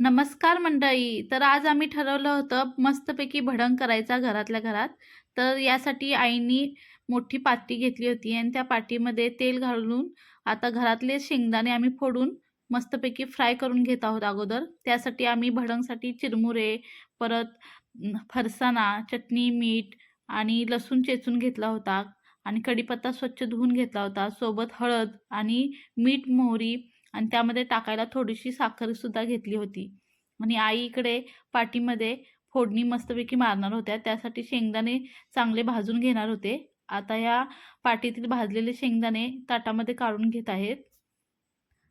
नमस्कार मंडळी. तर आज आम्ही ठरवलं होतं मस्तपैकी भडंग करायचा घरातल्या घरात. तर यासाठी आईनी मोठी पाटी घेतली होती आणि त्या पाटीमध्ये तेल घालून आता घरातले शेंगदाणे आम्ही फोडून मस्तपैकी फ्राय करून घेत आहोत अगोदर. त्यासाठी आम्ही भडंगसाठी चिरमुरे परत फरसाणा चटणी मीठ आणि लसूण चेचून घेतला होता. आणि कढीपत्ता स्वच्छ धुवून घेतला होता. सोबत हळद आणि मीठ मोहरी आणि त्यामध्ये टाकायला थोडीशी साखरसुद्धा घेतली होती. आणि आई इकडे पाटीमध्ये फोडणी मस्तपैकी मारणार होत्या. त्यासाठी शेंगदाणे चांगले भाजून घेणार होते. आता या पाटीतील भाजलेले शेंगदाणे ताटामध्ये काढून घेत आहेत.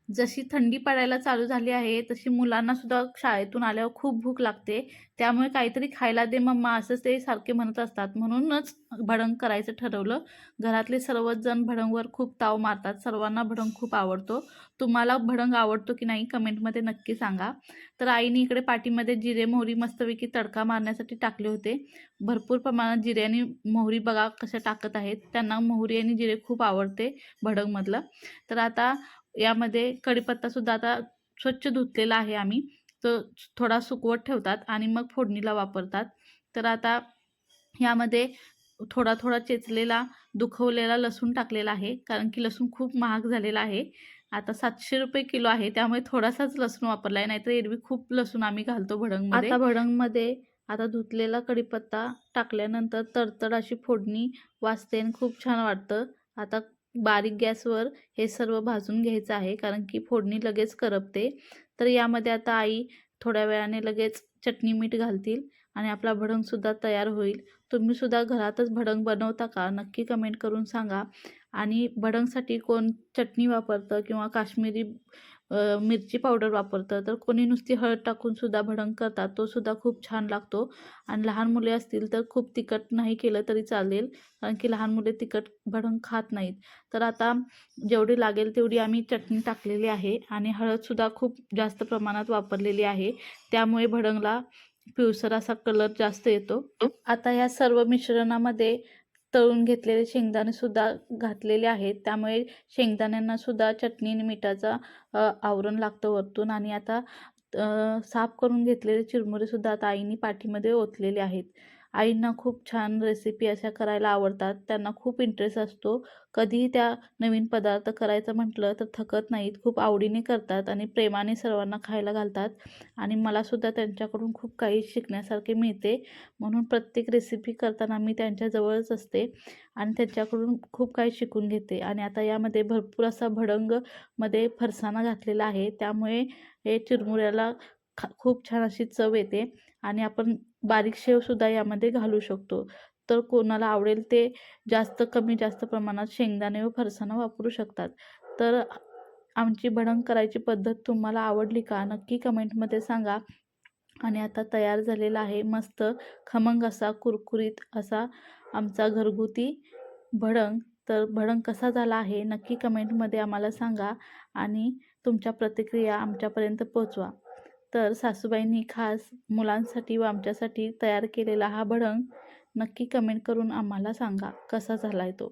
जशी थंडी पडायला चालू झाली आहे तशी मुलांना सुद्धा शाळेतून आल्यावर खूप भूक लागते. त्यामुळे काहीतरी खायला दे मम्मा असंच ते सारखे म्हणत असतात. म्हणूनच भडंग करायचं ठरवलं. घरातले सर्वच जण भडंगवर खूप ताव मारतात. सर्वांना भडंग खूप आवडतो. तुम्हाला भडंग आवडतो की नाही कमेंटमध्ये नक्की सांगा. तर आईने इकडे पाठीमध्ये जिरे मोहरी मस्तपैकी तडका मारण्यासाठी टाकले होते. भरपूर प्रमाणात जिरे आणि मोहरी बघा कशा टाकत आहेत. त्यांना मोहरी आणि जिरे खूप आवडते भडंगमधलं. तर आता यामध्ये कढीपत्तासुद्धा आता स्वच्छ धुतलेला आहे आम्ही. तो थोडा सुकवत ठेवतात आणि मग फोडणीला वापरतात. तर आता यामध्ये थोडा थोडा चेचलेला दुखवलेला लसूण टाकलेला आहे. कारण की लसूण खूप महाग झालेला आहे. आता सातशे रुपये किलो आहे. त्यामुळे थोडासाच लसूण वापरला आहे नाहीतर एरवी खूप लसूण आम्ही घालतो भडंगमध्ये. आता भडंगमध्ये आता धुतलेला कढीपत्ता टाकल्यानंतर तडतड अशी फोडणी वाजते आणि खूप छान वाटतं. आता बारीक गॅसवर हे सर्व भाजून घ्यायचं आहे कारण की फोडणी लगेच करपते. तर यामध्ये आता आई थोड्या वेळाने लगेच चटणी मीठ घालतील आणि आपला भडंगसुद्धा तयार होईल. तुम्हीसुद्धा घरातच भडंग बनवता का? नक्की कमेंट करून सांगा. आणि भडंगसाठी कोण चटणी वापरतं किंवा काश्मीरी मिरची पावडर वापरतं तर कोणी नुसती हळद टाकून सुद्धा भडंग करतात तो सुद्धा खूप छान लागतो. आणि लहान मुले असतील तर खूप तिखट नाही केलं तरी चालेल कारण की लहान मुले तिखट भडंग खात नाहीत. तर आता जेवढी लागेल तेवढी आम्ही चटणी टाकलेली आहे आणि हळदसुद्धा खूप जास्त प्रमाणात वापरलेली आहे. त्यामुळे भडंगला पिवसर असा कलर जास्त येतो. आता या सर्व मिश्रणामध्ये तळून घेतलेले शेंगदाणे सुद्धा घातलेले आहेत. त्यामुळे शेंगदाण्यांना सुद्धा चटणी आणि मिठाचा आवरण लागतं वरतून. आणि आता साफ करून घेतलेले चिरमुरे सुद्धा आता आईनी पाठीमध्ये ओतलेले आहेत. आईंना खूप छान रेसिपी अशा करायला आवडतात. त्यांना खूप इंटरेस्ट असतो. कधीही त्या नवीन पदार्थ करायचं म्हटलं तर थकत नाहीत. खूप आवडीने करतात आणि प्रेमाने सर्वांना खायला घालतात. आणि मलासुद्धा त्यांच्याकडून खूप काही शिकण्यासारखे मिळते. म्हणून प्रत्येक रेसिपी करताना मी त्यांच्याजवळच असते आणि त्यांच्याकडून खूप काही शिकून घेते. आणि आता यामध्ये भरपूर असा भडंगमध्ये फरसाणा घातलेला आहे. त्यामुळे हे चिरमुऱ्याला खा खूप छान अशी चव येते. आणि आपण बारीक शेवसुद्धा यामध्ये घालू शकतो. तर कोणाला आवडेल ते जास्त कमी जास्त प्रमाणात शेंगदाणे व फरसाणा वापरू शकतात. तर आमची भडंग करायची पद्धत तुम्हाला आवडली का? नक्की कमेंटमध्ये सांगा. आणि आता तयार झालेला आहे मस्त खमंग असा कुरकुरीत असा आमचा घरगुती भडंग. तर भडंग कसा झाला आहे नक्की कमेंटमध्ये आम्हाला सांगा आणि तुमच्या प्रतिक्रिया आमच्यापर्यंत पोचवा. तर सासूबाईंनी खास मुलांसाठी व आमच्यासाठी तयार केलेला हा भडंग नक्की कमेंट करून आम्हाला सांगा कसा झाला आहे तो.